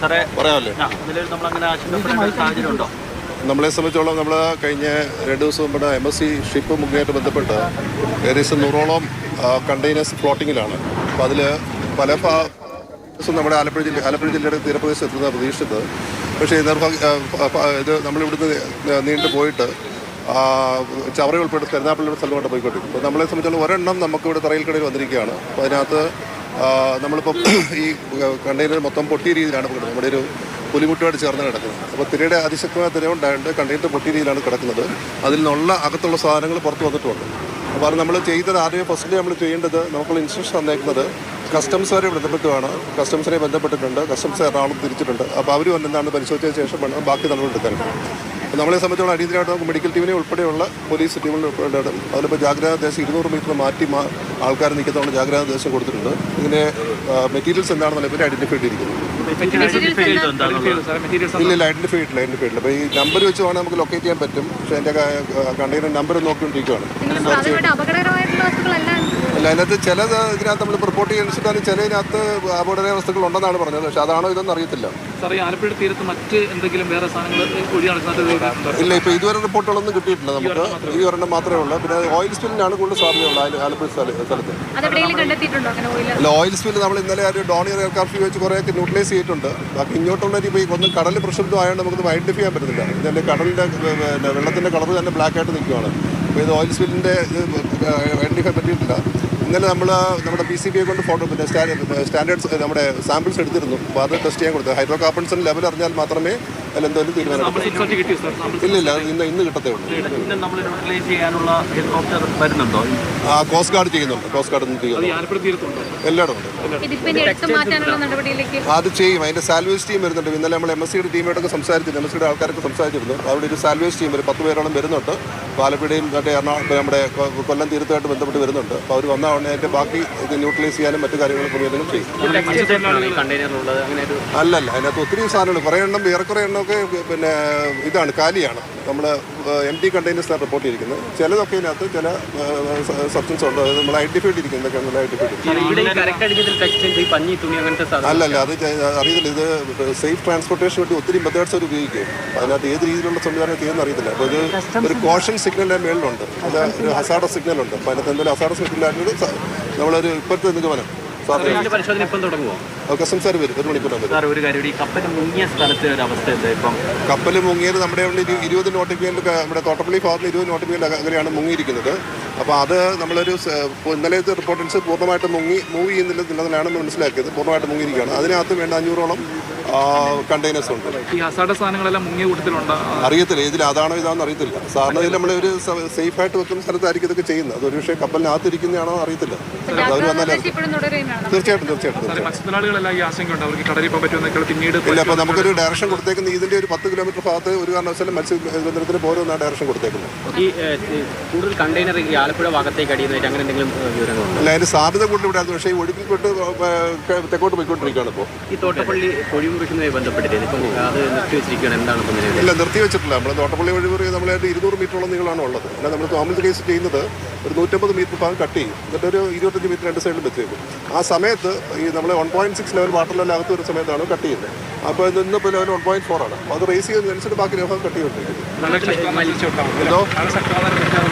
സാറേ പറയാമല്ലേ. നിലവിൽ നമ്മൾ അങ്ങനെ ആശങ്കപ്പെടേണ്ട ഒരു സാഹചര്യം ഉണ്ടോ നമ്മളെ സംബന്ധിച്ചോളം നമ്മൾ കഴിഞ്ഞ രണ്ട് ദിവസം നമ്മുടെ എം എസ് സി ഷിപ്പ് മുഖേനയായിട്ട് ബന്ധപ്പെട്ട് ഏകദേശം നൂറോളം കണ്ടെയ്നേഴ്സ് ഫ്ലോട്ടിങ്ങിലാണ് അപ്പോൾ അതിൽ പല ദിവസം നമ്മുടെ ആലപ്പുഴ ജില്ല ആലപ്പുഴ ജില്ലയുടെ തീരപ്രദേശത്ത് എത്തുന്ന പ്രതീക്ഷിച്ചത്. പക്ഷേ ഇത് നമ്മളിവിടുന്ന് നീണ്ടു പോയിട്ട് ചവറ ഉൾപ്പെടെ കരുനാപ്പള്ളിയുടെ സ്ഥലമായിട്ട് പോയിക്കൊണ്ടിരിക്കും അപ്പോൾ നമ്മളെ സംബന്ധിച്ചോളം ഒരെണ്ണം നമുക്കിവിടെ തറയിൽ കടയിൽ വന്നിരിക്കുകയാണ്. അപ്പോൾ അതിനകത്ത് നമ്മളിപ്പം ഈ കണ്ടെയ്നർ മൊത്തം പൊട്ടിയ രീതിയിലാണ് കിടക്കുന്നത്. നമ്മുടെ ഒരു പുലിമുട്ടുമായിട്ട് ചേർന്ന് കിടക്കുന്നത്. അപ്പോൾ തിരയുടെ അതിശക്തമായ തിര ഉണ്ടായിട്ട് കണ്ടെയ്നർ പൊട്ടിയ രീതിയിലാണ് കിടക്കുന്നത്. അതിൽ നിന്നുള്ള അകത്തുള്ള സാധനങ്ങൾ പുറത്ത് വന്നിട്ടുണ്ട്. അപ്പോൾ അത് നമ്മൾ ചെയ്തത് ആദ്യമേ ഫസ്റ്റ് നമ്മൾ ചെയ്യേണ്ടത് നമുക്കുള്ള ഇൻസ്ട്രക്ഷൻ തന്നേക്കുന്നത് കസ്റ്റംസുകാരെ ബന്ധപ്പെട്ടുമാണ്. കസ്റ്റംസിനെ ബന്ധപ്പെട്ടിട്ടുണ്ട്. കസ്റ്റംസ് എറണാകുളം തിരിച്ചിട്ടുണ്ട്. അപ്പോൾ അവർ വന്നെന്താണ് പരിശോധിച്ചതിന് ശേഷം വേണം ബാക്കി എടുക്കാനുണ്ട് അപ്പോൾ നമ്മളെ സംബന്ധിച്ചോളം അടിയന്തരമായിട്ട് നമുക്ക് മെഡിക്കൽ ടീമിനെ ഉൾപ്പെടെയുള്ള പോലീസ് ടീമിനെ ഉൾപ്പെടെ അതിലിപ്പോൾ ജാഗ്രതാ ദേശം ഇരുന്നൂറ് മീറ്റർ മാറ്റി ആൾക്കാർ നിൽക്കുന്നതുകൊണ്ട് ജാഗ്രതാ ദേശം കൊടുത്തിട്ടുണ്ട്. ഇതിന്റെ മെറ്റീരിയൽസ് എന്താണെന്നുള്ള ഇവരെ ഐഡന്റിഫൈ ചെയ്തിരിക്കുന്നത് ഐഡന്റിഫൈ എന്താണെന്നുള്ളത് ഇല്ല ഇല്ല ഐഡന്റിഫൈ ചെയ്തിട്ടില്ല ഐഡന്റിഫൈ ചെയ്തിട്ടില്ല. അപ്പോൾ ഈ നമ്പർ വെച്ച് വേണമെങ്കിൽ നമുക്ക് ലൊക്കേറ്റ് ചെയ്യാൻ പറ്റും. പക്ഷേ എന്റെ കണ്ടെയ്നർ നമ്പർ നോക്കിക്കൊണ്ടിരിക്കുകയാണ് അല്ല അതിനകത്ത് ചില ഇതിനകത്ത് നമ്മൾ റിപ്പോർട്ട് ചെയ്യുന്ന ചിലതിനകത്ത് അപകട വസ്തുക്കൾ ഉണ്ടെന്നാണ് പറഞ്ഞത്. പക്ഷെ അതാണോ ഇതെന്ന് അറിയത്തില്ല. സാർ ഈ ആലപ്പുഴ തീരത്ത് മറ്റ് എന്തെങ്കിലും വേറെ സാധനങ്ങൾ ഇല്ല ഇപ്പോൾ ഇതുവരെ റിപ്പോർട്ടുകളൊന്നും കിട്ടിയിട്ടില്ല നമുക്ക്. ഈ ഒരെണ്ണം മാത്രമേ ഉള്ളൂ. പിന്നെ ഓയിൽ സ്പില്ലിനാണ് കൂടുതൽ സാധ്യതയുള്ളത് ആല- ആലപ്പുഴ സ്ഥല- സ്ഥലത്ത്. അല്ല ഓയിൽ സ്പില്ല് നമ്മൾ ഇന്നലെ ഒരു ഡോണിയർ എയർക്രാഫ്റ്റ് വെച്ച് കുറേയൊക്കെ ന്യൂട്രലൈസ് ചെയ്തിട്ടുണ്ട്. ബാക്കി ഇങ്ങോട്ടുള്ള ഇപ്പോൾ ഒന്നും ഒന്ന് കടൽ പ്രക്ഷുബ്ധമായതുകൊണ്ട് നമുക്ക് ഐഡന്റിഫൈ ചെയ്യാൻ പറ്റുന്നില്ല ഇതിന്റെ കടലിന്റെ വെള്ളത്തിന്റെ വെള്ളത്തിന്റെ കളർ തന്നെ ബ്ലാക്ക് ആയിട്ട് നിൽക്കുകയാണ് അപ്പോൾ ഇത് ഓയിൽ സ്പില്ലിന്റെ ഇത് ഐഡന്റിഫൈ പറ്റിയിട്ടില്ല. ഇന്നലെ നമ്മൾ നമ്മുടെ പി സി ബിയെ കൊണ്ട് ഫോട്ടോ പിന്നെ സ്റ്റാൻഡേർഡ്സ് നമ്മുടെ സാമ്പിൾസ് എടുത്തിരുന്നു. അപ്പോൾ അത് ടെസ്റ്റ് ചെയ്യാൻ കൊടുത്തത്. ഹൈഡ്രോ കാർബൺസിന്റെ ലെവൽ അറിഞ്ഞാൽ മാത്രമേ അതിലെന്തെങ്കിലും തീരുമാനം എടുക്കൂ. റിസൾട്ട് കിട്ടിയോ സാർ? ഇല്ല ഇല്ല ഇന്ന് ഇന്ന് കിട്ടത്തേ ഉള്ളൂ. ആ കോസ്റ്റ് ഗാർഡ് ചെയ്യുന്നുണ്ട്. കോസ്റ്റ് ഗാർഡ് എല്ലായിടും ഉണ്ട്. അത് ചെയ്യും. അതിന്റെ സാൽവേജ് ടീം വരുന്നുണ്ട്. ഇന്നലെ നമ്മൾ എം എസ് സിയുടെ ടീമായിട്ടൊക്കെ സംസാരിച്ചിരുന്നു എം എസ് സിയുടെ ആൾക്കാരൊക്കെ സംസാരിച്ചിരുന്നു. അവിടെ ഒരു സാൽവേജ് ടീം ഒരു പത്ത് പേരോളം വരുന്നുണ്ട്. പാലപ്പിടിയും മറ്റേ എറണാകുളം നമ്മുടെ കൊല്ലം തീരത്തുമായിട്ട് ബന്ധപ്പെട്ട് വരുന്നുണ്ട്. അപ്പോൾ അവർ വന്ന ഉടനെ അതിന്റെ ബാക്കി ഇത് ന്യൂട്രലൈസ് ചെയ്യാനും മറ്റു കാര്യങ്ങളും ചെയ്യും. അല്ലല്ല അതിനകത്ത് ഒത്തിരി സാധനങ്ങൾ. കുറേ എണ്ണം ഏറെക്കുറെ എണ്ണമൊക്കെ പിന്നെ ഇതാണ് കാലിയാണ്. നമ്മൾ എം ടി കണ്ടെയ്നേഴ്സാണ് റിപ്പോർട്ട് ചെയ്തിരിക്കുന്നത്. ചിലതൊക്കെ ഇതിനകത്ത് ചില സബ്സ്റ്റൻസ് ഉണ്ട്. അത് നമ്മൾ ഐഡന്റിഫൈ ചെയ്തിരിക്കുന്നത്. നമ്മൾ അല്ല സാധനം അല്ലല്ല അത് അറിയത്തില്ല. ഇത് സേഫ് ട്രാൻസ്പോർട്ടേഷൻ വേണ്ടി ഒത്തിരി മെത്തേഡ്സ് അവർ ഉപയോഗിക്കും അതിനകത്ത് ഏത് രീതിയിലുള്ള സംവിധാനം ചെയ്യുന്ന അറിയത്തില്ല. അപ്പോൾ ഒരു ഒരു കോഷൻ സിഗ്നലിന്റെ മേളിലുണ്ട്. അത് ഒരു ഹസാഡ സിഗ്നലുണ്ട് അപ്പോൾ അതിനകത്ത് എന്തെങ്കിലും ഹസാഡ സിഗ്നൽ ആയിട്ട് നമ്മളൊരു ഇപ്പോഴത്തെ നിഗമനം പരിശോധന ഇപ്പം തുടങ്ങുമോ വരും. ഒരു സാർ കാര്യം ഈ കപ്പൽ മുങ്ങിയ സ്ഥലത്തെ ഒരു അവസ്ഥ എന്താ ഇപ്പം? കപ്പൽ മുങ്ങിയത് നമ്മുടെ ഇരുപത് നോട്ടിഫിക്കൽ നമ്മുടെ തോട്ടപ്പള്ളി ഭാഗത്ത് ഇരുപത് നോട്ടിഫിക്കൽ അകലെയാണ് മുങ്ങിയിരിക്കുന്നത്. അപ്പോൾ അത് നമ്മളൊരു ഇന്നലത്തെ റിപ്പോർട്ടൻസ് പൂർണമായിട്ട് മുങ്ങി മൂവ് ചെയ്യുന്നില്ല എന്നുള്ളതിനാണ് മനസ്സിലാക്കിയത്. പൂർണമായിട്ട് മുങ്ങിയിരിക്കുകയാണ്. അതിനകത്ത് വേണ്ട അഞ്ഞൂറോളം കണ്ടെയ്നേഴ്സ് ഉണ്ട്. ഈ അസാഡ സാധനങ്ങളെല്ലാം മുങ്ങിയ കൂട്ടത്തിലുണ്ട്? അറിയത്തില്ല ഇതിൽ അതാണോ ഇതാണെന്ന് അറിയത്തില്ല. സാറിന് ഇതിൽ നമ്മൾ ഒരു സേഫ് ആയിട്ട് വെക്കുന്ന സ്ഥലത്തായിരിക്കും ഇതൊക്കെ ചെയ്യുന്നത്. അതൊരു പക്ഷേ കപ്പലിനകത്തിരിക്കുന്നതാണോ അറിയത്തില്ല. അവർ തുടരുകയാണ് തീർച്ചയായിട്ടും തീർച്ചയായിട്ടും ഇല്ല അപ്പോൾ നമുക്കൊരു ഡയറക്ഷൻ കൊടുത്തേക്കുന്നത് ഇതിന്റെ ഒരു പത്ത് കിലോമീറ്റർ ഭാഗത്ത് ഒരു കാരണവശാലും മത്സ്യബന്ധനത്തിന് പോരുമെന്നാണ് ഡയറക്ഷൻ കൊടുത്തേക്കുന്നത്. ഈ ഏഹ്, കൂടുതൽ കണ്ടെയ്നർ ഈ ആലപ്പുഴ ഭാഗത്തേക്ക് അടിയുന്നതായിട്ട് അങ്ങനെ എന്തെങ്കിലും ഏഹ്, വിവരങ്ങളുണ്ടോ? അല്ല അതിന്റെ സാധ്യത കൂടുതൽ ഇവിടെ പക്ഷേ ഈ ഒഴുക്കിൽപ്പെട്ട് തെക്കോട്ട് പോയിക്കൊണ്ടിരിക്കുകയാണ് ഇപ്പോൾ ഈ തോട്ടപ്പള്ളി പൊഴിമുറിക്കുന്നതുമായി ബന്ധപ്പെട്ടിട്ട് ഇപ്പം അത് നിർത്തിവെച്ചിരിക്കുകയാണ് എന്താണ് ഇപ്പം ഇല്ല നിർത്തി വെച്ചിട്ടില്ല. നമ്മൾ തോട്ടപ്പള്ളി വഴി നമ്മൾ നമ്മളായിട്ട് ഇരുന്നൂറ് മീറ്ററോളം നീളമാണ് ഉള്ളത്. അല്ല നമ്മൾ നോർമൽ കേസ് ചെയ്യുന്നത് ഒരു നൂറ്റമ്പത് മീറ്റർ ഭാഗം കട്ട് ചെയ്യും. എന്നിട്ട് ഒരു ഇരുപത്തഞ്ച് മീറ്റർ രണ്ട് സൈഡിലും വെച്ചേക്കും ആ സമയത്ത് ഈ നമ്മൾ one point six level water level അകത്ത് ഒരു സമയത്താണ് കട്ട് ചെയ്യുന്നത്. അപ്പോൾ ഇന്ന് ഇപ്പോൾ ലെവൽ വൺ പോയിന്റ് ഫോർ ആണ്. അപ്പോൾ അത് റേസ് ചെയ്യുന്നതനുസരിച്ച് ബാക്കി ഭാഗം കട്ട് ചെയ്തുകൊണ്ടിരിക്കും എന്തോ?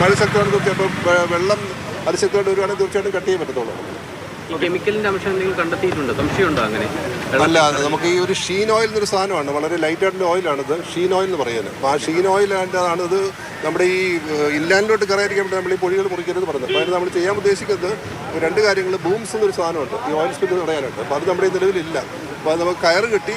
മഴ ശക്തമാണ്. തീർച്ചയായിട്ടും വെള്ളം അതിശക്തമായിട്ട് വരുവാണെങ്കിൽ തീർച്ചയായിട്ടും കട്ട് ചെയ്യാൻ പറ്റത്തുള്ളൂ. കെമിക്കലിന്റെ അംശം എന്തെങ്കിലും അങ്ങനെ? അല്ല നമുക്ക് ഈ ഒരു ഷീൻ ഓയിൽ എന്നൊരു സാധനമാണ്. വളരെ ലൈറ്റ് ആയിട്ടുള്ള ഓയിലാണിത്. ഷീൻ ഓയിൽ എന്ന് പറയുന്നത്. ആ ഷീൻ ഓയിൽ ആണ് ഇത് നമ്മുടെ ഈ ഇല്ലാൻഡിലോട്ട് കയറിയിരിക്കാൻ വേണ്ടി നമ്മൾ ഈ പൊഴികൾ മുറിക്കരുത് പറഞ്ഞത്. അപ്പോൾ അതിന് നമ്മൾ ചെയ്യാൻ ഉദ്ദേശിക്കുന്നത് രണ്ട് കാര്യങ്ങൾ ബൂംസ് എന്നൊരു സാധനമുണ്ട്. ഈ ഓയിൽ സ്പിൽ തടയാനുണ്ട് അപ്പോൾ അത് നമ്മുടെ നിലവിലില്ല. അപ്പോൾ നമുക്ക് കയറ് കെട്ടി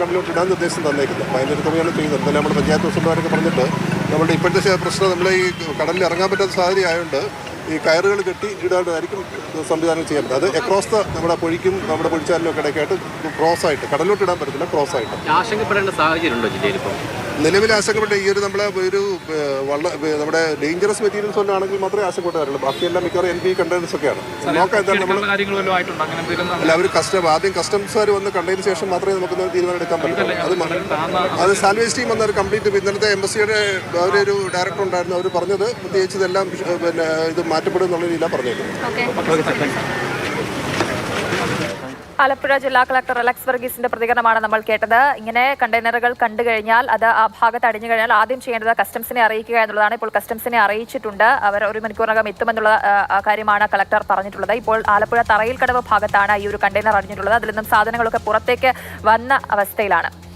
കടലിലോട്ട് ഇടാൻ നിർദ്ദേശം തന്നേക്കുന്നത്. അപ്പോൾ അതിന്റെ തുകയാണ് ചെയ്യുന്നത് ഇന്നലെ നമ്മുടെ പഞ്ചായത്ത് പ്രസിഡന്റുമാരൊക്കെ പറഞ്ഞിട്ട് നമ്മുടെ ഇപ്പോഴത്തെ പ്രശ്നം നമ്മൾ ഈ കടലിൽ ഇറങ്ങാൻ പറ്റാത്ത സാഹചര്യം ആയതുകൊണ്ട് ഈ കയറുകൾ കെട്ടി ഇടാണ്ടായിരിക്കും സംവിധാനം ചെയ്യാൻ പറ്റും അത് അക്രോസ് നമ്മുടെ പൊഴിക്കും നമ്മുടെ പൊഴിച്ചാലിനും ഒക്കെ ഇടയ്ക്കായിട്ട് ക്രോസ് ആയിട്ട് കടലോട്ട് ഇടാൻ പറ്റത്തില്ല ക്രോസ് ആയിട്ട്. ആശങ്കപ്പെടേണ്ട സാഹചര്യം ഉണ്ടോ ജില്ലയിൽ നിലവിൽ ആശങ്കപ്പെട്ട ഈ ഒരു നമ്മളെ ഒരു വള്ള നമ്മുടെ ഡേഞ്ചറസ് മെറ്റീരിയൽസ് ഒന്നും ആണെങ്കിൽ മാത്രമേ ആശങ്കപ്പെട്ട് കാര്യമുള്ളൂ ബാക്കിയെല്ലാം മിക്കവാറും എൻ പി കണ്ടെയ്നേഴ്സ് ഒക്കെയാണ്. നോക്കാം എന്താണ് നമ്മൾ അല്ല അവർ കസ്റ്റം ആദ്യം കസ്റ്റംസുകാർ വന്ന് കണ്ടതിന് ശേഷം മാത്രമേ നമുക്ക് തീരുമാനം എടുക്കാൻ പറ്റുള്ളൂ അത് അത് സാൽവേജ് ടീം വന്ന ഒരു കംപ്ലീറ്റ് ഇന്നലത്തെ എംബസിയുടെ ഒരു ഡയറക്ടർ ഉണ്ടായിരുന്നു. അവർ പറഞ്ഞത് പ്രത്യേകിച്ച് ഇതെല്ലാം പിന്നെ ഇത് മാറ്റപ്പെടും എന്നുള്ള രീതിയിലാണ് പറഞ്ഞേക്കുന്നത് ഓക്കെ ആലപ്പുഴ ജില്ലാ കളക്ടർ അലക്സ് വർഗീസിന്റെ പ്രതികരണമാണ് നമ്മൾ കേട്ടത്. ഇങ്ങനെ കണ്ടെയ്നറുകൾ കണ്ടു കഴിഞ്ഞാൽ അത് ആ ഭാഗത്ത് അടിഞ്ഞു കഴിഞ്ഞാൽ ആദ്യം ചെയ്യേണ്ടത് കസ്റ്റംസിനെ അറിയിക്കുക എന്നുള്ളതാണ്. ഇപ്പോൾ കസ്റ്റംസിനെ അറിയിച്ചിട്ടുണ്ട്. അവർ ഒരു മണിക്കൂറിനകം എത്തുമെന്നുള്ള കാര്യമാണ് കളക്ടർ പറഞ്ഞിട്ടുള്ളത്. ഇപ്പോൾ ആലപ്പുഴ തറയിൽ കടവ് ഭാഗത്താണ് ഈ ഒരു കണ്ടെയ്നർ അടിഞ്ഞിട്ടുള്ളത്. അതിൽ നിന്നും സാധനങ്ങളൊക്കെ പുറത്തേക്ക് വന്ന അവസ്ഥയിലാണ്.